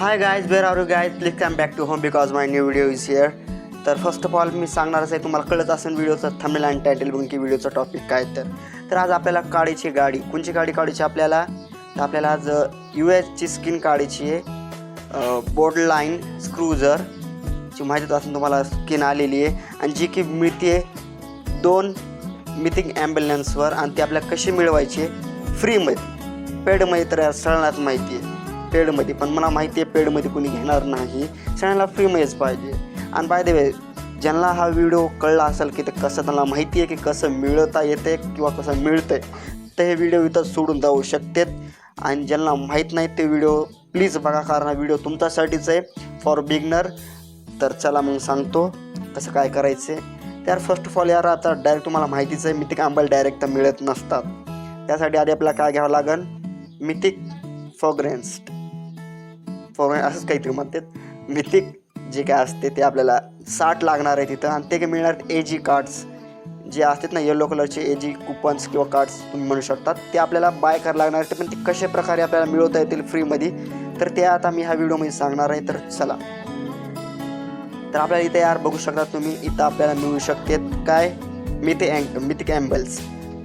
Hi guys where are you guys please come back to home because my new video is here तर first of all मी सांगणारच आहे तुम्हाला कळत असेल व्हिडिओचा थंबनेल आणि टायटल बघून की व्हिडिओचा टॉपिक काय तर. तर आज आपल्याला काळीची गाडी कोणची गाडी काढायची आपल्याला? तर आपल्याला आज यू एसची स्किन काढायची आहे. बोर्ड लाईन स्क्रूजर ची माहिती असून तुम्हाला स्किन आलेली आहे. आणि जी की मिळते दोन मिथिंग ॲम्ब्युलन्सवर आणि ती आपल्याला कशी मिळवायची आहे? फ्रीमध्ये पेडमध्ये तर सगळ्यांनाच माहिती आहे. पेडमध्ये पण मला माहिती आहे पेडमध्ये कोणी घेणार नाही. सगळ्यांना फ्रीमध्येच पाहिजे. आणि बाय द वे ज्यांना हा व्हिडिओ कळला असेल की ते कसं त्यांना माहिती आहे की कसं मिळवता येते किंवा कसं मिळतं आहे तर हे व्हिडिओ इथं सोडून जाऊ शकतात. आणि ज्यांना माहीत नाही ते व्हिडिओ प्लीज बघा कारण हा व्हिडिओ तुमच्यासाठीच आहे. फॉर बिगनर तर चला मग सांगतो कसं काय करायचं आहे तर फर्स्ट ऑफ ऑल यार आता डायरेक्ट तुम्हाला माहितीच आहे मिथिक आंबल डायरेक्ट तर मिळत नसतात. त्यासाठी आधी आपल्याला काय घ्यावं लागेल मिथिक फॉग्रेन्स्ट फॉग्रेन असंच काहीतरी म्हणतात. मिथिक जे काय असते ते आपल्याला साठ लागणार आहे तिथं आणि ते काय मिळणार ए जी कार्ड्स जे असतात ना येलो कलरचे ए जी कुपन्स किंवा कार्ड्स तुम्ही म्हणू शकतात. ते आपल्याला बाय करायला लागणार आहे पण ते कशा प्रकारे आपल्याला मिळवता येतील फ्रीमध्ये तर ते आता मी ह्या व्हिडिओमध्ये सांगणार आहे. तर चला. तर आपल्याला इथे यार बघू शकता तुम्ही इथं आपल्याला मिळू शकते. काय? मिथे अँग मिथिक अँबल्स.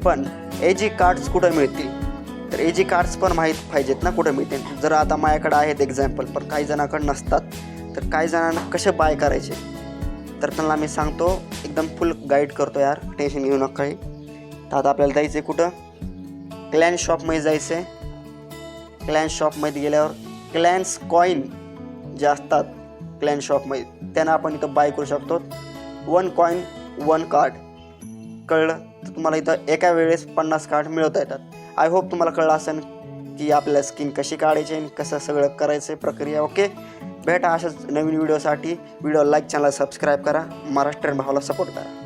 पण ए जी कार्ड्स कुठं मिळतील? तर ए जी कार्ड्स पण माहीत पाहिजेत ना कुठं मिळतील जर आता माझ्याकडे आहेत एक्झाम्पल पण काही जणांकडे नसतात तर काही जणांना कसे बाय करायचे? तर त्यांना मी सांगतो एकदम फुल गाईड करतो यार टेन्शन घेऊ नका काही. तर आता आपल्याला जायचं आहे कुठं क्लॅन शॉपमध्ये जायचं आहे क्लॅन शॉपमध्ये गेल्यावर क्लॅन्स कॉईन जे असतात क्लॅन शॉपमध्ये त्यांना आपण इथं बाय करू शकतो. वन कॉईन वन कार्ड कळलं? तर तुम्हाला इथं एका वेळेस पन्नास कार्ड मिळवता येतात. आय होप तुम्हाला कळलं असेल की आपल्याला स्किन कशी काढायची आणि कसं सगळं करायचं आहे प्रक्रिया ओके भेटा अशाच नवीन व्हिडिओसाठी व्हिडिओ लाईक चॅनल सबस्क्राईब करा. महाराष्ट्रीयन भावाला सपोर्ट करा.